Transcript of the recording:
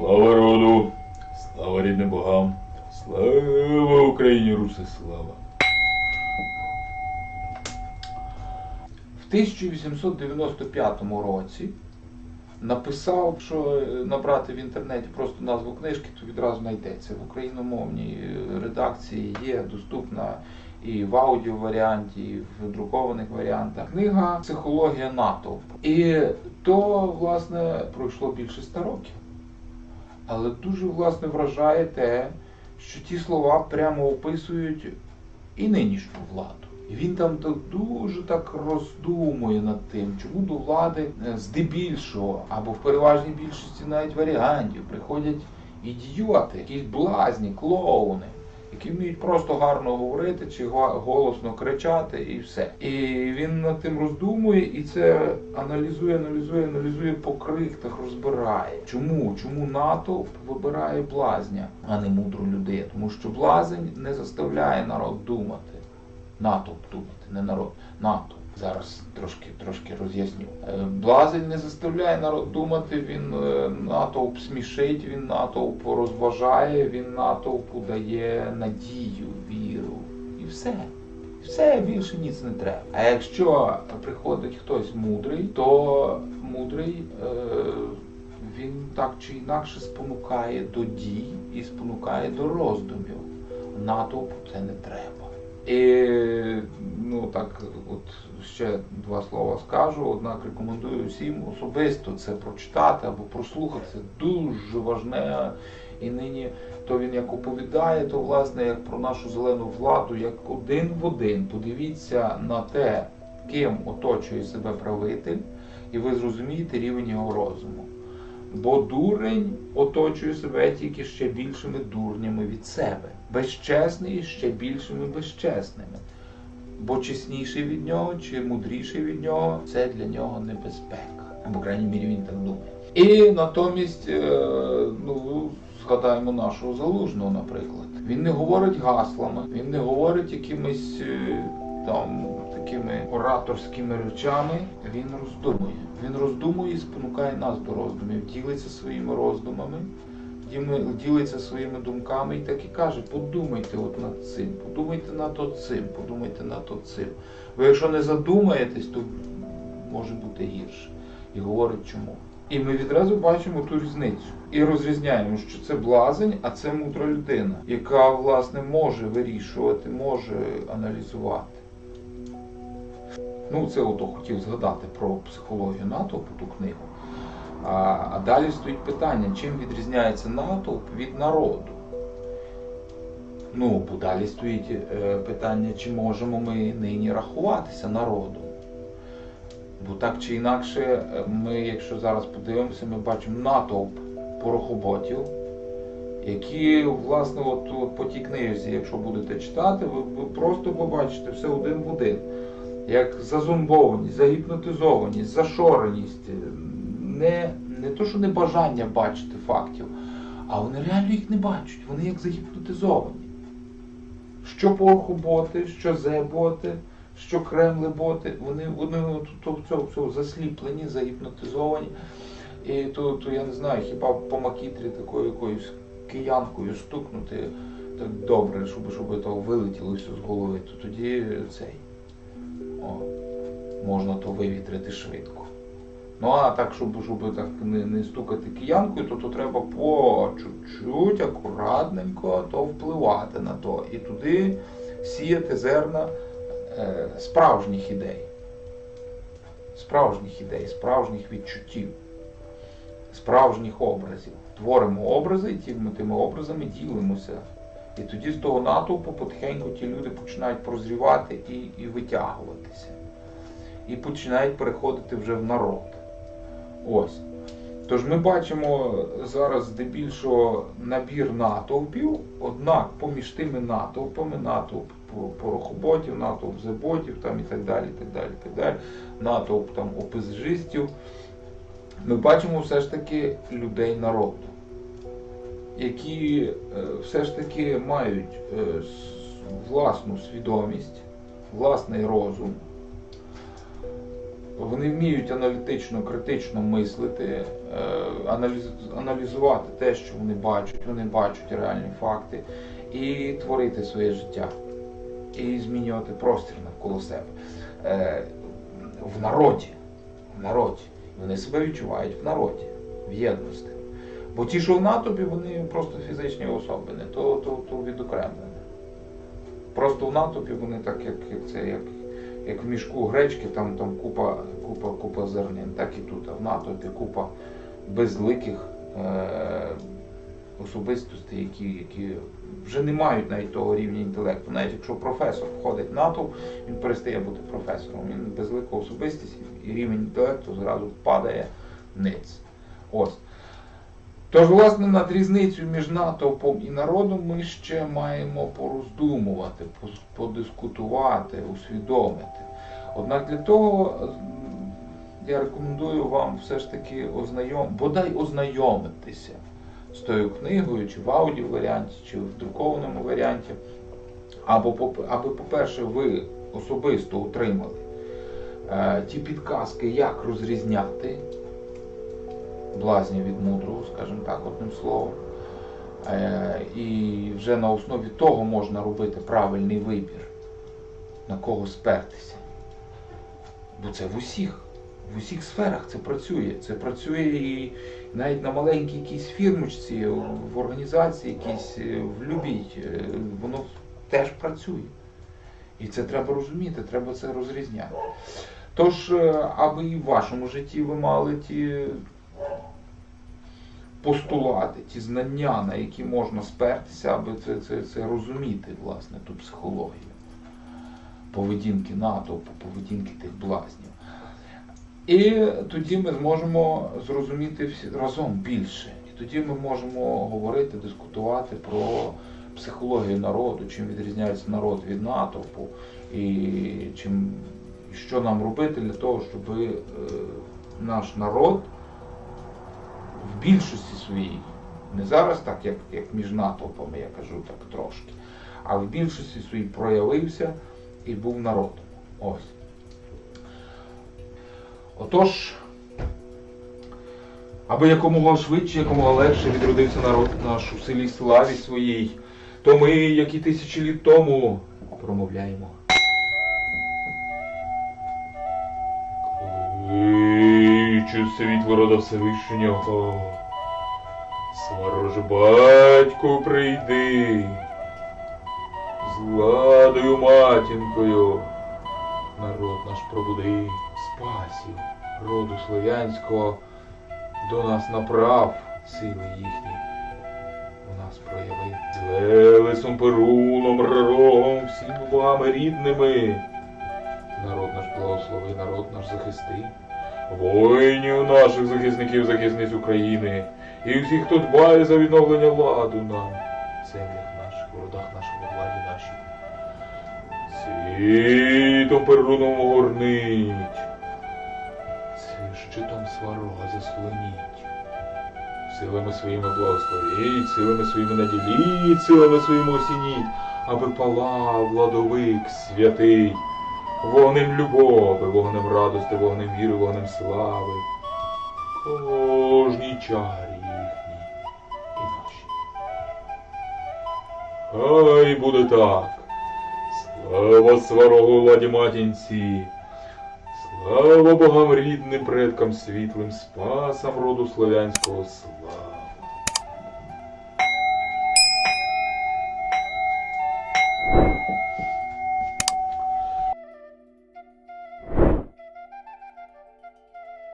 Слава роду, слава рідним богам, слава Україні, руси, слава. В 1895 році написав, що е, набрати в інтернеті просто назву книжки, то відразу знайдеться. В україномовній е, редакції є доступна і в аудіо варіанті, і в друкованих варіантах. Книга Психологія натовпу. І то, власне, пройшло більше ста років. Але дуже власне вражає те, що ті слова прямо описують і нинішню владу. І він там дуже так роздумує над тим, чому до влади е, здебільшого або в переважній більшості навіть варіантів приходять ідіоти, якісь блазні, клоуни, які вміють просто гарно говорити чи голосно кричати і все. І він над тим роздумує і це аналізує, аналізує, аналізує по крихтах, розбирає. Чому? Чому натовп вибирає блазня, а не мудру людину? Тому що блазень не заставляє народ думати. Натовп думати, не народ. Натовп. Зараз трошки трошки роз'ясню. Е, Блазень не заставляє народ думати, він е, натовп смішить, він натовп розважає, він натовпу дає надію, віру. І все. Все більше ніц не треба. А якщо приходить хтось мудрий, то мудрий е, він так чи інакше спонукає до дій і спонукає до роздумів. Натовпу це не треба. І ну так, от ще два слова скажу. Однак рекомендую всім особисто це прочитати або прослухати. Це дуже важне. І нині то він як оповідає, то власне як про нашу зелену владу, як один в один. Подивіться на те, ким оточує себе правитель, і ви зрозумієте рівень його розуму. Бо дурень оточує себе тільки ще більшими дурнями від себе. Безчесний ще більшими безчесними. Бо чесніший від нього чи мудріший від нього це для нього небезпека. Або, крайній мірі, він так думає. І натомість, е, ну, згадаємо нашого залужного, наприклад. Він не говорить гаслами, він не говорить якимись е, там такими ораторськими речами. Він роздумує. Він роздумує і спонукає нас до роздумів, ділиться своїми роздумами, ділиться своїми думками і так і каже: подумайте от над цим, подумайте над оцим, подумайте над оцим. Ви якщо не задумаєтесь, то може бути гірше. І говорить чому. І ми відразу бачимо ту різницю і розрізняємо, що це блазень, а це мудра людина, яка власне може вирішувати, може аналізувати. Ну, це ото хотів згадати про психологію натовпу, ту книгу. А, далі стоїть питання, чим відрізняється натовп від народу. Ну, бо далі стоїть е, питання, чи можемо ми нині рахуватися народом. Бо так чи інакше, е, ми, якщо зараз подивимося, ми бачимо натовп порохоботів, які, власне, от, по тій книзі, якщо будете читати, ви просто побачите все один в один. Як зазумбованість, загіпнотизованість, зашореність, не, не то, що не бажання бачити фактів, а вони реально їх не бачать, вони як загіпнотизовані. Що порохоботи, що зеботи, що кремлеботи, вони, вони то, цьому, в цьому засліплені, загіпнотизовані. І то, то я не знаю, хіба по макітрі такою якоюсь киянкою стукнути так добре, щоб, щоб то вилетіло все з голови, то тоді цей. О, можна то вивітрити швидко. Ну а так, щоб, щоб так не, не стукати киянкою, то, то треба по чуть-чуть, акуратненько то впливати на то. І туди сіяти зерна е, справжніх ідей. Справжніх ідей, справжніх відчуттів, справжніх образів. Творимо образи і тими, образами ділимося. І тоді з того натовпу потихеньку ті люди починають прозрівати і, і витягуватися. І починають переходити вже в народ. Ось. Тож ми бачимо зараз здебільшого набір натовпів, однак поміж тими натовпами, натовп порохоботів, натовп зеботів там і так далі, так далі, так далі, натовп там опизжистів, ми бачимо все ж таки людей народу які е, все ж таки мають е, власну свідомість, власний розум, Вони вміють аналітично, критично мислити, е, аналіз- аналізувати те, що вони бачать, вони бачать реальні факти, і творити своє життя, і змінювати простір навколо себе. В народі. В народі. Вони себе відчувають в народі, в єдності. Бо ті, що в натовпі, вони просто фізичні особини, то, то, то відокремлені. Просто в натовпі вони так, як, як це, як, як в мішку гречки, там, там купа, купа, купа зернин, так і тут. А в натовпі купа безликих е- особистостей, які, які вже не мають навіть того рівня інтелекту. Навіть якщо професор входить в натовп, він перестає бути професором. Він безлика особистість і рівень інтелекту зразу падає вниз. Ось. Тож, власне, над різницею між натовпом і народом ми ще маємо пороздумувати, подискутувати, усвідомити. Однак для того я рекомендую вам все ж таки ознайом, бодай ознайомитися з тою книгою, чи в аудіо варіанті, чи в друкованому варіанті, або, аби, по-перше, ви особисто отримали е, ті підказки, як розрізняти блазнів від мудрого, скажімо так, одним словом. Е, і вже на основі того можна робити правильний вибір, на кого спертися. Бо це в усіх, в усіх сферах це працює. Це працює і навіть на маленькій якійсь фірмочці, в організації якійсь, е, в любій, е, воно теж працює. І це треба розуміти, треба це розрізняти. Тож, аби і в вашому житті ви мали ті постулати, ті знання, на які можна спертися, аби це, це, це розуміти, власне, ту психологію поведінки натовпу, поведінки тих блазнів. І тоді ми зможемо зрозуміти всі разом більше. І тоді ми можемо говорити, дискутувати про психологію народу, чим відрізняється народ від натовпу, і чим, що нам робити для того, щоб е, наш народ більшості своїй, не зараз так, як, як між натовпами, я кажу так трошки, а в більшості своїй проявився і був народом. Ось. Отож, аби якомога швидше, якомога легше відродився народ наш у селі славі своїй, то ми, як і тисячі літ тому, промовляємо. Кличу світло рода Всевишнього, Свароже батько прийди, з владою матінкою, народ наш пробуди, спасів, роду слов'янського, до нас направ сили їхні, у нас прояви. Велесом, перуном, рогом, всіми богами рідними. Народ наш благослови, народ наш захисти. Воїнів наших захисників, захисниць України. І всіх, хто дбає за відновлення ладу нам, землях наших, родах наших, владі нашій. Світом перуном огорнить, Цим щитом сварога заслоніть. Силами своїми благословіть, силами своїми наділіть, силами своїми осініть, аби палав владовик святий, вогнем любови, вогнем радости, вогнем віри, вогнем слави. Кожній чарі їхній і нашій. Хай буде так. Слава сварогу владі матінці. Слава богам рідним предкам світлим, спасам роду славянського слава.